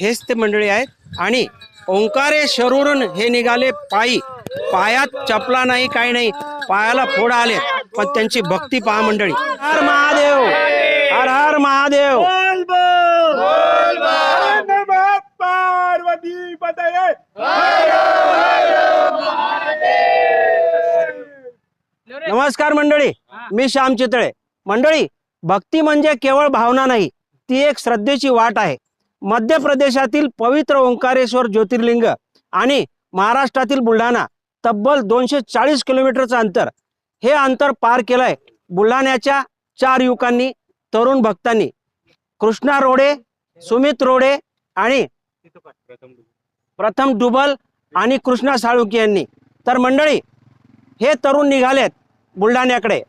हेच ते मंडळी आहेत. आणि ओंकारेश्वरून हे निघाले पायी. पायात चपला नाही काही नाही. पायाला फोड आले. पण त्यांची भक्ती पहा मंडळी. हर महादेव. हर हर महादेव. पार्वती पतये. नमस्कार मंडळी. मी श्याम चितळे. मंडळी भक्ती म्हणजे केवळ भावना नाही ती एक श्रद्धेची वाट आहे. मध्य प्रदेशातील पवित्र ओंकारेश्वर ज्योतिर्लिंग आणि महाराष्ट्रातील बुलढाणा तब्बल दोनशे चाळीस किलोमीटरचं अंतर. हे अंतर पार केलंय बुलढाण्याच्या चार युवकांनी तरुण भक्तांनी. कृष्णा रोडे सुमित रोडे आणि प्रथम डुबल आणि कृष्णा साळुंके यांनी. तर मंडळी हे तरुण निघालेत बुलढाण्याकडे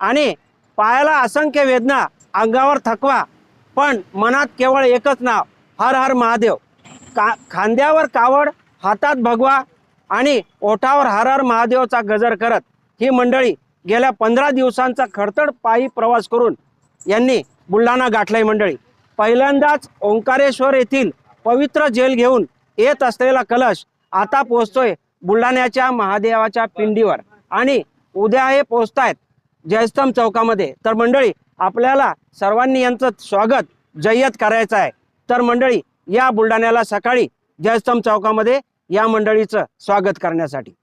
आणि पायाला असंख्य वेदना अंगावर थकवा पण मनात केवळ एकच नाव हर हर महादेव. का खांद्यावर कावड हातात भगवा आणि ओठावर हर हर महादेवचा गजर करत ही मंडळी गेल्या पंधरा दिवसांचा खडतड पायी प्रवास करून यांनी बुलढाणा गाठलाय मंडळी. पहिल्यांदाच ओंकारेश्वर येथील पवित्र जेल घेऊन येत असलेला कलश आता पोहोचतोय बुलढाण्याच्या महादेवाच्या पिंडीवर. आणि उद्या हे पोहोचतायत जयस्तंभ चौकामध्ये. तर मंडळी आपल्याला सर्वांनी यांचं स्वागत. जय्यत करायचं आहे. तर मंडळी या बुलढाण्याला सकाळी जयस्तंभ चौकामध्ये या मंडळीचं स्वागत करण्यासाठी.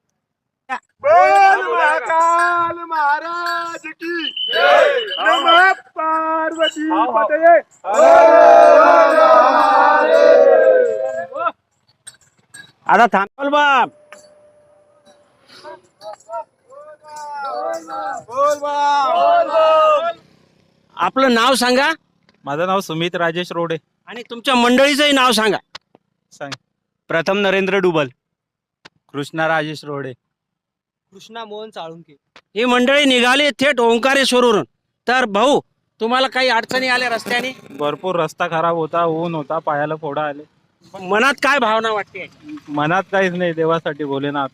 बोल महाकाल महाराज की नमः पार्वती पतये. आता थांबल बाप. बोल बा आपलं नाव सांगा. माझं नाव सुमित राजेश रोडे. आणि तुमच्या मंडळीचंही नाव सांगा. सांग. प्रथम नरेंद्र डुबल. कृष्णा राजेश रोडे. कृष्णा मोहन साळुंके ही मंडळी निघाली थेट ओंकारेश्वरवरून. तर भाऊ तुम्हाला काही अडचणी आल्या रस्त्याने? भरपूर रस्ता खराब होता ऊन होता पायाला फोडा आले. मनात काय भावना वाटते? मनात काहीच नाही देवासाठी भोलेनाथ.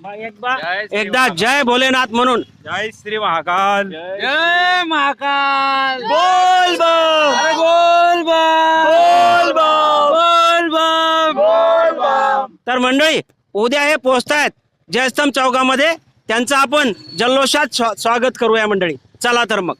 एकदा एकदा जय भोलेनाथ म्हणून. जय श्री महाकाल। जय महाकाल। बोल बोल बोल। तर मंडळी उद्या हे पोहोचतायत जयस्तंभ चौकामध्ये. त्यांचं आपण जल्लोषात स्वा- स्वागत करूया मंडळी. चला तर मग.